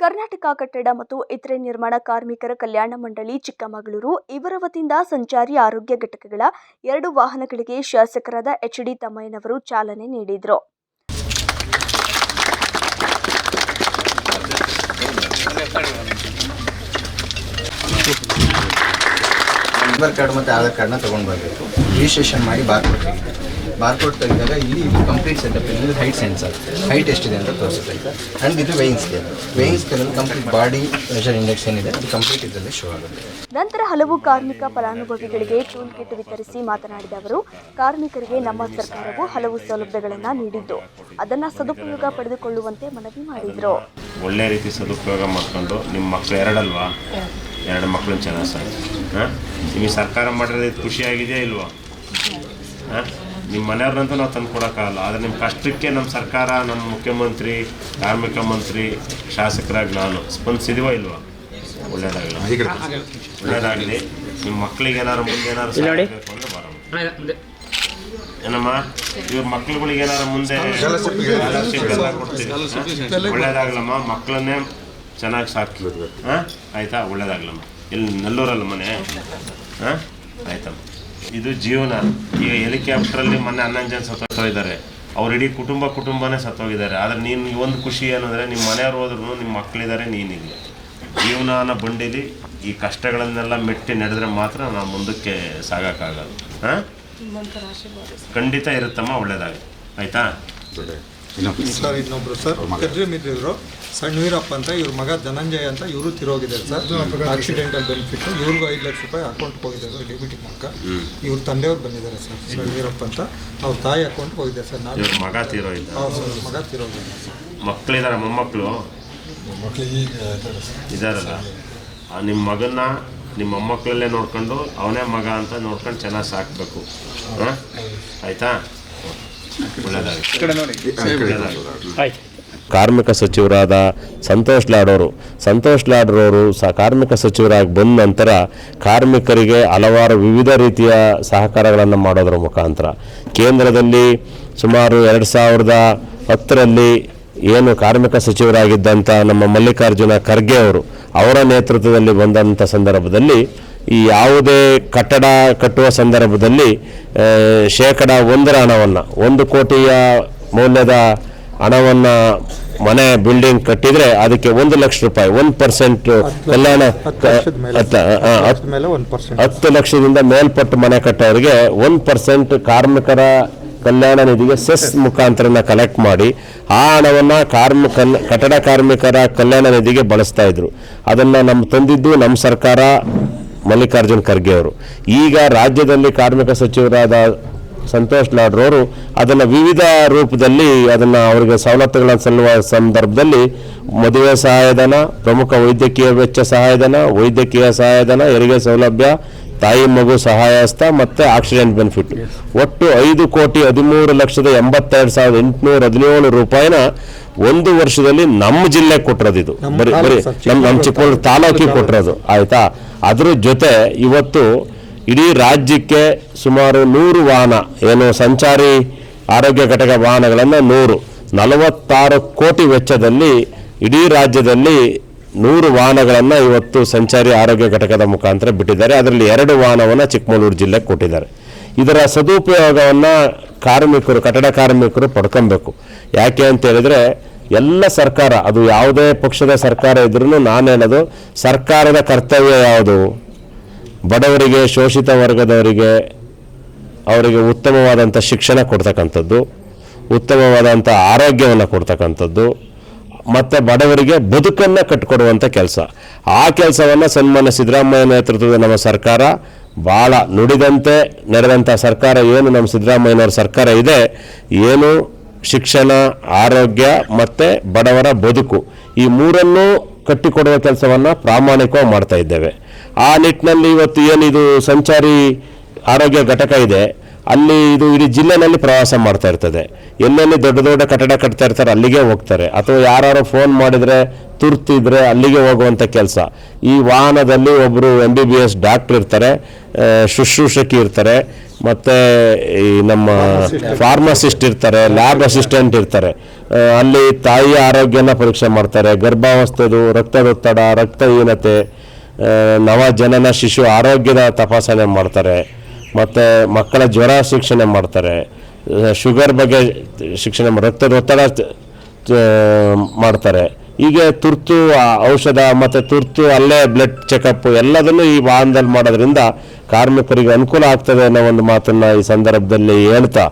ಕರ್ನಾಟಕ ಕಟ್ಟಡ ಮತ್ತು ಇತರೆ ನಿರ್ಮಾಣ ಕಾರ್ಮಿಕರ ಕಲ್ಯಾಣ ಮಂಡಳಿ ಚಿಕ್ಕಮಗಳೂರು ಇವರ ವತಿಯಿಂದ ಸಂಚಾರಿ ಆರೋಗ್ಯ ಘಟಕಗಳ ಎರಡು ವಾಹನಗಳಿಗೆ ಶಾಸಕರಾದ ಎಚ್ ಡಿ ತಮ್ಮಯ್ಯನವರು ಚಾಲನೆ ನೀಡಿದರು. ಕಾರ್ಡ್ ಮತ್ತು ಆಧಾರ್ ಕಾರ್ಡ್ನ ರಿಜಿಸ್ಟ್ರೇಷನ್ ಮಾಡಿ ಬಾರ್ಕೋಡ್ ತೆಗಿಬೇಕು ಬಾರ್ಕೋಡ್ ತೆಗೆದಾಗ ಇಲ್ಲಿ ಇದು ಕಂಪ್ಲೀಟ್ ಸೆಟಪ್ ಇಲ್ಲಿ ಹೈಟ್ ಸೆನ್ಸರ್ ಹೈಟ್ ಎಷ್ಟಿದೆ ಅಂತ ತೋರಿಸುತ್ತೆ ಆ್ಯಂಡ್ ಇದು ವೇಯಿಂಗ್ ಸ್ಕೇಲ್ ವೇಯಿಂಗ್ ಸ್ಕೇಲಲ್ಲಿ ಕಂಪ್ಲೀಟ್ ಬಾಡಿ ಮೆಷರ್ ಇಂಡೆಕ್ಸ್ ಏನಿದೆ ಅದು ಕಂಪ್ಲೀಟ್ ಇದರಲ್ಲಿ ಶೋ ಆಗುತ್ತೆ. ನಂತರ ಹಲವು ಕಾರ್ಮಿಕ ಫಲಾನುಭವಿಗಳಿಗೆ ಟೂಲ್ ಕಿಟ್ ವಿತರಿಸಿ ಮಾತನಾಡಿದ ಅವರು ಕಾರ್ಮಿಕರಿಗೆ ನಮ್ಮ ಸರ್ಕಾರವು ಹಲವು ಸೌಲಭ್ಯಗಳನ್ನು ನೀಡಿದ್ದು. ಅದನ್ನು ಸದುಪಯೋಗ ಪಡೆದುಕೊಳ್ಳುವಂತೆ ಮನವಿ ಮಾಡಿದರು. ಒಳ್ಳೆ ರೀತಿ ಸದುಪಯೋಗ ಮಾಡ್ಕೊಂಡು ನಿಮ್ಮ ಮಕ್ಕಳು ಎರಡಲ್ವಾ? ಎರಡು ಮಕ್ಕಳು ಚೆನ್ನಾಗಿ ಸರ್ ಹಾಂ? ನಿಮಗೆ ಸರ್ಕಾರ ಮಾಡಿರೋದು ಇದು ಖುಷಿಯಾಗಿದೆಯಾ ಇಲ್ವಾ? ಹಾಂ? ನಿಮ್ಮ ಮನೆಯವ್ರನ್ನಂತೂ ನಾವು ತಂದು ಕೊಡೋಕ್ಕಾಗಲ್ಲ. ಆದರೆ ನಿಮ್ಮ ಕಷ್ಟಕ್ಕೆ ನಮ್ಮ ಸರ್ಕಾರ ನಮ್ಮ ಮುಖ್ಯಮಂತ್ರಿ ಕಾರ್ಮಿಕ ಮಂತ್ರಿ ಶಾಸಕರಾಗಿ ನಾನು. ಸ್ಪಂದಿಸಿದೀವ ಇಲ್ವಾ? ಒಳ್ಳೇದಾಗಲಿ ಒಳ್ಳೇದಾಗಲಿ ನಿಮ್ಮ ಮಕ್ಕಳಿಗೆ ಏನಾರು ಮುಂದೆ ಏನಾರು ಅಂದ್ರೆ ಏನಮ್ಮ? ಇವ್ರ ಮಕ್ಳುಗಳಿಗೆ ಏನಾರು ಮುಂದೆ ಒಳ್ಳೇದಾಗ್ಲಮ್ಮ ಮಕ್ಕಳನ್ನೇ ಚೆನ್ನಾಗಿ ಸಾಕಿ. ಹಾಂ? ಆಯ್ತಾ? ಒಳ್ಳೇದಾಗ್ಲಮ್ಮ ಇಲ್ಲಿ ನೆಲ್ಲೂರಲ್ಲ ಮನೆ? ಹಾಂ? ಆಯ್ತಮ್ಮ. ಇದು ಜೀವನ. ಈಗ ಹೆಲಿಕಾಪ್ಟ್ರಲ್ಲಿ ಮೊನ್ನೆ ಹನ್ನೊಂದು ಜನ ಸತ್ತೋಗಿದ್ದಾರೆ ಅವ್ರ ಇಡೀ ಕುಟುಂಬ ಕುಟುಂಬನೇ ಸತ್ತೋಗಿದ್ದಾರೆ. ಆದರೆ ನೀನು ಒಂದು ಖುಷಿ ಏನಂದರೆ ನಿಮ್ಮ ಮನೆಯವ್ರು ಹೋದ್ರೂ ನಿಮ್ಮ ಮಕ್ಕಳಿದ್ದಾರೆ ಜೀವನ ಅನ್ನೋ ಬಂಡಿಲಿ ಈ ಕಷ್ಟಗಳನ್ನೆಲ್ಲ ಮೆಟ್ಟಿ ನಡೆದ್ರೆ ಮಾತ್ರ ನಾವು ಮುಂದಕ್ಕೆ ಸಾಗೋಕ್ಕಾಗಲ್ಲ. ಹಾಂ? ಖಂಡಿತ ಇರುತ್ತಮ್ಮ ಒಳ್ಳೇದಾಗಿ ಆಯ್ತಾ? ಸರ್. ಇನ್ನೊಬ್ರು. ಸರ್ ಕದ್ರಿ ಇದ್ರು ಸಣ್ಣ ವೀರಪ್ಪ ಅಂತ ಇವ್ರ ಮಗ ಧನಂಜಯ ಅಂತ ಇವರು ತಿರೋಗಿದ್ದಾರೆ ಸರ್. ಆಕ್ಸಿಡೆಂಟಲ್ ಬೆನಿಫಿಟ್ ಇವ್ರಿಗೂ ಐದು ಲಕ್ಷ ರೂಪಾಯಿ ಅಕೌಂಟ್ಗೆ ಹೋಗಿದ್ದಾರೆ ಡಿ ಬಿ ಟಿ ಮೂಲಕ ಇವ್ರ ತಂದೆಯವ್ರು ಬಂದಿದ್ದಾರೆ ಸರ್ ಸಣ್ಣ ವೀರಪ್ಪ ಅಂತ. ಅವ್ರ ತಾಯಿ ಅಕೌಂಟ್ಗೆ ಹೋಗಿದೆ ಸರ್ ನಾನು ಇವ್ರ ಮಗ ತಿರೋ ಸರ್ ಮಗ ತಿರೋಗಿದ್ದಾರೆ ಸರ್. ಮಕ್ಕಳಿದಾರ ಮೊಮ್ಮಕ್ಕಳು ಇದಾರಲ್ಲ ಆ ನಿಮ್ಮ ಮಗನ್ನ ನಿಮ್ಮ ಮೊಮ್ಮಕ್ಕಳಲ್ಲೇ ನೋಡ್ಕೊಂಡು ಅವನೇ ಮಗ ಅಂತ ನೋಡ್ಕೊಂಡು ಚೆನ್ನಾಗಿ ಸಾಕಬೇಕು. ಹಾಂ? ಆಯ್ತಾ? ಒಳ್ಳೇದಾಗಿ ಕಾರ್ಮಿಕ ಸಚಿವರಾದ ಸಂತೋಷ್ ಲಾಡೋರು. ಸಂತೋಷ್ ಲಾಡ್ರವರು ಸ ಕಾರ್ಮಿಕ ಸಚಿವರಾಗಿ ಬಂದ ನಂತರ ಕಾರ್ಮಿಕರಿಗೆ ಹಲವಾರು ವಿವಿಧ ರೀತಿಯ ಸಹಕಾರಗಳನ್ನು ಮಾಡೋದರ ಮುಖಾಂತರ. ಕೇಂದ್ರದಲ್ಲಿ ಸುಮಾರು ಎರಡು ಸಾವಿರದ ಹತ್ತರಲ್ಲಿ ಏನು ಕಾರ್ಮಿಕ ಸಚಿವರಾಗಿದ್ದಂಥ ನಮ್ಮ ಮಲ್ಲಿಕಾರ್ಜುನ ಖರ್ಗೆ ಅವರು ಅವರ ನೇತೃತ್ವದಲ್ಲಿ ಬಂದಂಥ ಸಂದರ್ಭದಲ್ಲಿ ಈ ಯಾವುದೇ ಕಟ್ಟಡ ಕಟ್ಟುವ ಸಂದರ್ಭದಲ್ಲಿ ಶೇಕಡ ಒಂದರ ಹಣವನ್ನು, ಒಂದು ಕೋಟಿಯ ಮೌಲ್ಯದ ಹಣವನ್ನು ಮನೆ ಬಿಲ್ಡಿಂಗ್ ಕಟ್ಟಿದರೆ ಅದಕ್ಕೆ ಒಂದು ಲಕ್ಷ ರೂಪಾಯಿ ಒಂದು ಪರ್ಸೆಂಟ್ ಕಲ್ಯಾಣ ಹತ್ತು ಲಕ್ಷದಿಂದ ಮೇಲ್ಪಟ್ಟು ಮನೆ ಕಟ್ಟೋರಿಗೆ ಒಂದು ಪರ್ಸೆಂಟ್ ಕಾರ್ಮಿಕರ ಕಲ್ಯಾಣ ನಿಧಿಗೆ ಸೆಸ್ ಮುಖಾಂತರನ ಕಲೆಕ್ಟ್ ಮಾಡಿ ಆ ಹಣವನ್ನು ಕಾರ್ಮಿಕ ಕಟ್ಟಡ ಕಾರ್ಮಿಕರ ಕಲ್ಯಾಣ ನಿಧಿಗೆ ಬಳಸ್ತಾ ಇದ್ರು. ಅದನ್ನು ನಮ್ಮ ತಂದಿದ್ದು ನಮ್ಮ ಸರ್ಕಾರ ಮಲ್ಲಿಕಾರ್ಜುನ್ ಖರ್ಗೆ ಅವರು. ಈಗ ರಾಜ್ಯದಲ್ಲಿ ಕಾರ್ಮಿಕ ಸಚಿವರಾದ ಸಂತೋಷ್ ಲಾಡ್ರವರು ಅದನ್ನು ವಿವಿಧ ರೂಪದಲ್ಲಿ ಅದನ್ನು ಅವರಿಗೆ ಸವಲತ್ತುಗಳ ಸಲ್ಲುವ ಸಂದರ್ಭದಲ್ಲಿ ಮದುವೆ ಸಹಾಯಧನ ಪ್ರಮುಖ ವೈದ್ಯಕೀಯ ವೆಚ್ಚ ಸಹಾಯಧನ ವೈದ್ಯಕೀಯ ಸಹಾಯಧನ ಹೆರಿಗೆ ಸೌಲಭ್ಯ ತಾಯಿ ಮಗು ಸಹಾಯಸ್ಥ ಮತ್ತು ಆಕ್ಸಿಡೆಂಟ್ ಬೆನಿಫಿಟ್. ಒಟ್ಟು ಐದು ಕೋಟಿ ಹದಿಮೂರು ಲಕ್ಷದ ಎಂಬತ್ತೆರಡು ಸಾವಿರದ ಎಂಟುನೂರ ಹದಿನೇಳು ರೂಪಾಯಿನ ಒಂದು ವರ್ಷದಲ್ಲಿ ನಮ್ಮ ಜಿಲ್ಲೆ ಕೊಟ್ಟಿರೋದು ಇದು ಬರೀ ಬರೀ ನಮ್ಮ ನಮ್ಮ ಚಿಕ್ಕಮಗಳೂರು ತಾಲೂಕಿಗೆ ಕೊಟ್ಟಿರೋದು ಆಯಿತಾ? ಅದ್ರ ಜೊತೆ ಇವತ್ತು ಇಡೀ ರಾಜ್ಯಕ್ಕೆ ಸುಮಾರು ನೂರು ವಾಹನ, ಏನು ಸಂಚಾರಿ ಆರೋಗ್ಯ ಘಟಕ ವಾಹನಗಳನ್ನು ನೂರು, ನಲವತ್ತಾರು ಕೋಟಿ ವೆಚ್ಚದಲ್ಲಿ ಇಡೀ ರಾಜ್ಯದಲ್ಲಿ ನೂರು ವಾಹನಗಳನ್ನು ಇವತ್ತು ಸಂಚಾರಿ ಆರೋಗ್ಯ ಘಟಕದ ಮುಖಾಂತರ ಬಿಟ್ಟಿದ್ದಾರೆ. ಅದರಲ್ಲಿ ಎರಡು ವಾಹನವನ್ನು ಚಿಕ್ಕಮಗಳೂರು ಜಿಲ್ಲೆಗೆ ಕೊಟ್ಟಿದ್ದಾರೆ. ಇದರ ಸದುಪಯೋಗವನ್ನು ಕಾರ್ಮಿಕರು, ಕಟ್ಟಡ ಕಾರ್ಮಿಕರು ಪಡ್ಕೊಬೇಕು. ಯಾಕೆ ಅಂತ ಹೇಳಿದ್ರೆ, ಎಲ್ಲ ಸರ್ಕಾರ, ಅದು ಯಾವುದೇ ಪಕ್ಷದ ಸರ್ಕಾರ ಇದ್ರೂ ನಾನು ಹೇಳೋದು ಸರ್ಕಾರದ ಕರ್ತವ್ಯ ಯಾವುದು? ಬಡವರಿಗೆ, ಶೋಷಿತ ವರ್ಗದವರಿಗೆ ಅವರಿಗೆ ಉತ್ತಮವಾದಂಥ ಶಿಕ್ಷಣ ಕೊಡ್ತಕ್ಕಂಥದ್ದು, ಉತ್ತಮವಾದಂಥ ಆರೋಗ್ಯವನ್ನು ಕೊಡ್ತಕ್ಕಂಥದ್ದು, ಮತ್ತು ಬಡವರಿಗೆ ಬದುಕನ್ನು ಕಟ್ಟಿಕೊಡುವಂಥ ಕೆಲಸ. ಆ ಕೆಲಸವನ್ನು ಸನ್ಮಾನ್ಯ ಸಿದ್ದರಾಮಯ್ಯ ನೇತೃತ್ವದ ನಮ್ಮ ಸರ್ಕಾರ ಭಾಳ ನುಡಿದಂತೆ ನಡೆದಂಥ ಸರ್ಕಾರ ಏನು, ನಮ್ಮ ಸಿದ್ದರಾಮಯ್ಯನವ್ರ ಸರ್ಕಾರ ಇದೆ. ಏನು? ಶಿಕ್ಷಣ, ಆರೋಗ್ಯ ಮತ್ತು ಬಡವರ ಬದುಕು. ಈ ಮೂರನ್ನೂ ಕಟ್ಟಿಕೊಡುವ ಕೆಲಸವನ್ನು ಪ್ರಾಮಾಣಿಕವಾಗಿ ಮಾಡ್ತಾ ಇದ್ದೇವೆ. ಆ ನಿಟ್ಟಿನಲ್ಲಿ ಇವತ್ತು ಏನಿದು ಸಂಚಾರಿ ಆರೋಗ್ಯ ಘಟಕ ಇದೆ ಅಲ್ಲಿ ಇದು ಇಡೀ ಜಿಲ್ಲೆನಲ್ಲಿ ಪ್ರವಾಸ ಮಾಡ್ತಾ ಇರ್ತದೆ. ಎಲ್ಲೆಲ್ಲಿ ದೊಡ್ಡ ದೊಡ್ಡ ಕಟ್ಟಡ ಕಟ್ತಾ ಇರ್ತಾರೆ, ಅಲ್ಲಿಗೆ ಹೋಗ್ತಾರೆ. ಅಥವಾ ಯಾರು ಫೋನ್ ಮಾಡಿದರೆ ತುರ್ತಿದ್ರೆ ಅಲ್ಲಿಗೆ ಹೋಗುವಂಥ ಕೆಲಸ. ಈ ವಾಹನದಲ್ಲಿ ಒಬ್ಬರು M B B S doctor ಇರ್ತಾರೆ ಶುಶ್ರೂಷಕಿ ಇರ್ತಾರೆ, ಮತ್ತು ಈ ನಮ್ಮ ಫಾರ್ಮಸಿಸ್ಟ್ ಇರ್ತಾರೆ ಲ್ಯಾಬ್ ಅಸಿಸ್ಟೆಂಟ್ ಇರ್ತಾರೆ. ಅಲ್ಲಿ ತಾಯಿಯ ಆರೋಗ್ಯನ ಪರೀಕ್ಷೆ ಮಾಡ್ತಾರೆ. ಗರ್ಭಾವಸ್ಥೆದು, ರಕ್ತದೊತ್ತಡ, ರಕ್ತಹೀನತೆ ನವಜನನ ನವ ಜನನ ಶಿಶು ಆರೋಗ್ಯದ ತಪಾಸಣೆ ಮಾಡ್ತಾರೆ. ಮತ್ತು ಮಕ್ಕಳ ಜ್ವರ ಶಿಕ್ಷಣ ಮಾಡ್ತಾರೆ ಶುಗರ್ ಬಗ್ಗೆ ಶಿಕ್ಷಣ ರಕ್ತದ ಒತ್ತಡ ಮಾಡ್ತಾರೆ. ಹೀಗೆ ತುರ್ತು ಔಷಧ ಮತ್ತು ತುರ್ತು ಅಲ್ಲೇ ಬ್ಲಡ್ ಚೆಕಪ್ ಎಲ್ಲದನ್ನು ಈ ವಾಹನದಲ್ಲಿ ಮಾಡೋದ್ರಿಂದ ಕಾರ್ಮಿಕರಿಗೆ ಅನುಕೂಲ ಆಗ್ತದೆ ಅನ್ನೋ ಒಂದು ಮಾತನ್ನು ಈ ಸಂದರ್ಭದಲ್ಲಿ ಹೇಳ್ತಾ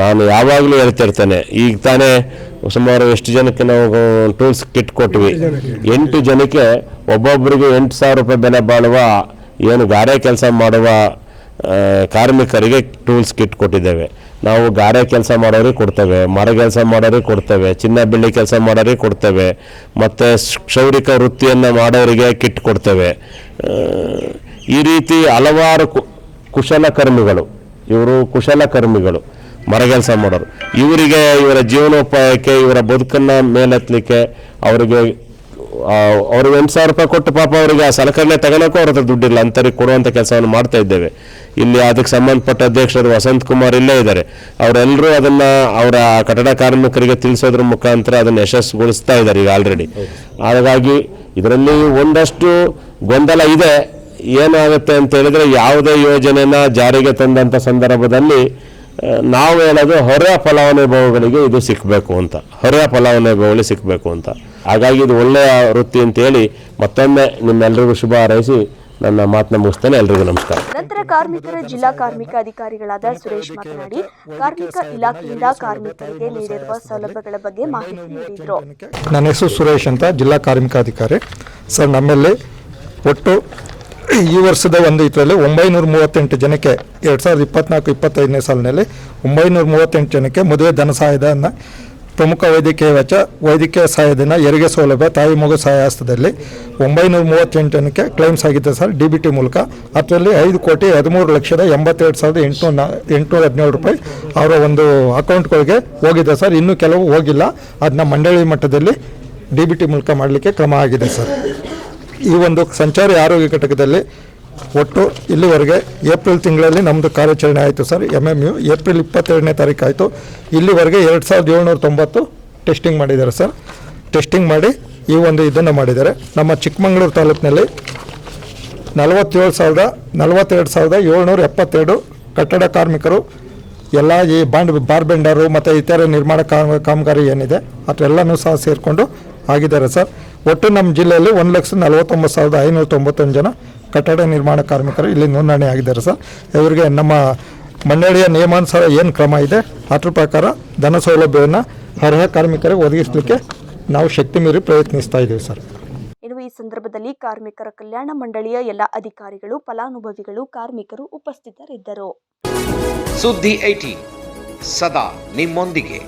ನಾನು ಯಾವಾಗಲೂ ಹೇಳ್ತಿರ್ತೇನೆ ಈಗ ತಾನೇ ಸುಮಾರು ಎಷ್ಟು ಜನಕ್ಕೆ ನಾವು ಟೂಲ್ಸ್ ಕಿಟ್ ಕೊಟ್ವಿ. ಎಂಟು ಜನಕ್ಕೆ ಒಬ್ಬೊಬ್ಬರಿಗೆ ಎಂಟು ಸಾವಿರ ರೂಪಾಯಿ ಬೆಲೆ ಬಾಳುವ, ಏನು ಗಾರೆ ಕೆಲಸ ಮಾಡುವ ಕಾರ್ಮಿಕರಿಗೆ ಟೂಲ್ಸ್ ಕಿಟ್ ಕೊಟ್ಟಿದ್ದೇವೆ. ನಾವು ಗಾರೆ ಕೆಲಸ ಮಾಡೋರಿಗೆ ಕೊಡ್ತೇವೆ, ಮರ ಕೆಲಸ ಮಾಡೋರಿಗೆ ಕೊಡ್ತೇವೆ, ಚಿನ್ನ ಬೆಳ್ಳಿ ಕೆಲಸ ಮಾಡೋರಿಗೆ ಕೊಡ್ತೇವೆ, ಮತ್ತು ಕ್ಷೌರಿಕ ವೃತ್ತಿಯನ್ನು ಮಾಡೋರಿಗೆ ಕಿಟ್ ಕೊಡ್ತೇವೆ. ಈ ರೀತಿ ಹಲವಾರು ಕುಶಲಕರ್ಮಿಗಳು ಇವರು ಕುಶಲಕರ್ಮಿಗಳು ಮರಗೆಲಸ ಮಾಡೋರು. ಇವರಿಗೆ ಇವರ ಜೀವನೋಪಾಯಕ್ಕೆ, ಇವರ ಬದುಕನ್ನು ಮೇಲೆತ್ತಲಿಕ್ಕೆ, ಅವರಿಗೆ ಅವ್ರಿಗೆ ಎಂಟು ಸಾವಿರ ರೂಪಾಯಿ ಕೊಟ್ಟು ಪಾಪ ಅವರಿಗೆ ಆ ಸಲಕರಣೆ ತಗೊಳಕ್ಕೂ ಅವ್ರ ಹತ್ರ ದುಡ್ಡಿಲ್ಲ ಅಂಥವ್ರಿಗೆ ಕೊಡುವಂಥ ಕೆಲಸವನ್ನು ಮಾಡ್ತಾ ಇದ್ದೇವೆ. ಇಲ್ಲಿ ಅದಕ್ಕೆ ಸಂಬಂಧಪಟ್ಟ ಅಧ್ಯಕ್ಷರು ವಸಂತ್ ಕುಮಾರ್ ಇಲ್ಲೇ ಇದ್ದಾರೆ. ಅವರೆಲ್ಲರೂ ಅದನ್ನು ಅವರ ಕಟ್ಟಡ ಕಾರ್ಮಿಕರಿಗೆ ತಿಳಿಸೋದ್ರ ಮುಖಾಂತರ ಅದನ್ನು ಯಶಸ್ಸುಗೊಳಿಸ್ತಾ ಇದ್ದಾರೆ ಈಗ ಆಲ್ರೆಡಿ ಹಾಗಾಗಿ ಇದರಲ್ಲಿ ಒಂದಷ್ಟು ಗೊಂದಲ ಇದೆ. ಏನಾಗುತ್ತೆ ಅಂತ ಹೇಳಿದ್ರೆ ಯಾವುದೇ ಯೋಜನೆನ ಜಾರಿಗೆ ತಂದಂಥ ಸಂದರ್ಭದಲ್ಲಿ ನಾವು ಹೇಳೋದು ಹೊರ ಫಲಾನುಭವಿಗಳಿಗೆ ಇದು ಸಿಕ್ಕಬೇಕು ಅಂತ. ಹೊರ ಫಲಾನುಭವಿಗಳಿಗೆ ಸಿಕ್ಕಬೇಕು ಅಂತ. ಹಾಗಾಗಿ ಇದು ಒಳ್ಳೆಯ ವೃತ್ತಿ ಅಂತೇಳಿ ಮತ್ತೊಮ್ಮೆ ನಿಮ್ಮೆಲ್ಲರಿಗೂ ಶುಭ ಹಾರೈಸಿ ನನ್ನ ಮಾತನ್ನ ಮುಗಿಸ್ತೇನೆ. ಎಲ್ರಿಗೂ ನಮಸ್ಕಾರ. ನಂತರ ಕಾರ್ಮಿಕರ ಜಿಲ್ಲಾ ಕಾರ್ಮಿಕ ಅಧಿಕಾರಿಗಳಾದ ಸುರೇಶ್ ಮಾತನಾಡಿ ಕಾರ್ಮಿಕ ಇಲಾಖೆಯಿಂದ ಕಾರ್ಮಿಕರಿಗೆ ನೀಡಿರುವ ಸೌಲಭ್ಯಗಳ ಬಗ್ಗೆ ಮಾಹಿತಿ ನೀಡಿದರು. ನನ್ನ ಹೆಸರು ಸುರೇಶ್ ಅಂತ ಜಿಲ್ಲಾ ಕಾರ್ಮಿಕಾಧಿಕಾರಿ ಸರ್ ನಮ್ಮಲ್ಲಿ ಒಟ್ಟು ಈ ವರ್ಷದ ಒಂದು ಇದರಲ್ಲಿ ಒಂಬೈನೂರ ಮೂವತ್ತೆಂಟು ಜನಕ್ಕೆ ಎರಡು ಸಾವಿರದ ಇಪ್ಪತ್ನಾಲ್ಕು ಇಪ್ಪತ್ತೈದನೇ ಸಾಲಿನಲ್ಲಿ ಒಂಬೈನೂರ ಮೂವತ್ತೆಂಟು ಜನಕ್ಕೆ ಮದುವೆ ಧನ ಸಹಾಯಧನ ಪ್ರಮುಖ ವೈದ್ಯಕೀಯ ವೆಚ್ಚ ವೈದ್ಯಕೀಯ ಸಹಾಯಧನ ಹೆರಿಗೆ ಸೌಲಭ್ಯ, ತಾಯಿ ಮಗು ಸಹಾಯಹಸ್ತದಲ್ಲಿ ಒಂಬೈನೂರ ಮೂವತ್ತೆಂಟನಕ್ಕೆ ಕ್ಲೈಮ್ಸ್ ಆಗಿದೆ ಸರ್, ಡಿ ಬಿ ಟಿ ಮೂಲಕ. ಅದರಲ್ಲಿ ಐದು ಕೋಟಿ ಹದಿಮೂರು ಲಕ್ಷದ ಎಂಬತ್ತೆರಡು ಸಾವಿರದ ಎಂಟುನೂರ ಎಂಟುನೂರ ಹದಿನೇಳು ರೂಪಾಯಿ ಅವರ ಒಂದು ಅಕೌಂಟ್ಗಳಿಗೆ ಹೋಗಿದೆ ಸರ್. ಇನ್ನೂ ಕೆಲವು ಹೋಗಿಲ್ಲ. ಅದನ್ನ ಮಂಡಳಿ ಮಟ್ಟದಲ್ಲಿ ಡಿ ಬಿ ಟಿ ಮೂಲಕ ಮಾಡಲಿಕ್ಕೆ ಕ್ರಮ ಆಗಿದೆ ಸರ್. ಈ ಒಂದು ಸಂಚಾರಿ ಆರೋಗ್ಯ ಘಟಕದಲ್ಲಿ ಒಟ್ಟು ಇಲ್ಲಿವರೆಗೆ ಏಪ್ರಿಲ್ ತಿಂಗಳಲ್ಲಿ ನಮ್ಮದು ಕಾರ್ಯಾಚರಣೆ ಆಯಿತು sir M M U April ಇಪ್ಪತ್ತೆರಡನೇ ತಾರೀಕು ಆಯಿತು. ಇಲ್ಲಿವರೆಗೆ ಎರಡು ಸಾವಿರದ ಏಳ್ನೂರ ತೊಂಬತ್ತು ಟೆಸ್ಟಿಂಗ್ ಮಾಡಿದ್ದಾರೆ ಸರ್. ಟೆಸ್ಟಿಂಗ್ ಮಾಡಿ ಈ ಒಂದು ಇದನ್ನು ಮಾಡಿದ್ದಾರೆ. ನಮ್ಮ ಚಿಕ್ಕಮಗಳೂರು ತಾಲೂಕಿನಲ್ಲಿ ನಲವತ್ತೇಳು ಸಾವಿರದ ನಲವತ್ತೆರಡು ಸಾವಿರದ ಏಳ್ನೂರ ಎಪ್ಪತ್ತೆರಡು ಕಟ್ಟಡ ಕಾರ್ಮಿಕರು, ಎಲ್ಲ ಈ ಬಾಂಡ್ ಬಾರ್ಬೆಂಡರು ಮತ್ತು ಇತರ ನಿರ್ಮಾಣ ಕಾಮ, ಕಾಮಗಾರಿ ಏನಿದೆ ಅದೆಲ್ಲನೂ ಸಹ ಸೇರಿಕೊಂಡು ಆಗಿದ್ದಾರೆ ಸರ್. ಒಟ್ಟು ನಮ್ಮ ಜಿಲ್ಲೆಯಲ್ಲಿ ಒಂದು ಲಕ್ಷ ನಲವತ್ತೊಂಬತ್ತು ಸಾವಿರದ ಐನೂರ ತೊಂಬತ್ತೊಂದು ಜನ ಕಟ್ಟಡ ನಿರ್ಮಾಣ ಕಾರ್ಮಿಕರು ಇಲ್ಲಿ ನೋಂದಣಿ ಆಗಿದ್ದಾರೆ ಸರ್. ಇವರಿಗೆ ನಮ್ಮ ಮಂಡಳಿಯ ನಿಯಮಾನುಸಾರ ಏನು ಕ್ರಮ ಇದೆ ಅದ್ರ ಪ್ರಕಾರ ಧನ ಸೌಲಭ್ಯವನ್ನು ಅರ್ಹ ಕಾರ್ಮಿಕರಿಗೆ ಒದಗಿಸಲಿಕ್ಕೆ ನಾವು ಶಕ್ತಿ ಮೀರಿ ಪ್ರಯತ್ನಿಸ್ತಾ ಇದ್ದೀವಿ ಸರ್. ಇನ್ನು ಈ ಸಂದರ್ಭದಲ್ಲಿ ಕಾರ್ಮಿಕರ ಕಲ್ಯಾಣ ಮಂಡಳಿಯ ಎಲ್ಲ ಅಧಿಕಾರಿಗಳು ಫಲಾನುಭವಿಗಳು ಕಾರ್ಮಿಕರು ಉಪಸ್ಥಿತರಿದ್ದರು. ಸುದ್ದಿ ಐಟಿ ಸದಾ ನಿಮ್ಮೊಂದಿಗೆ.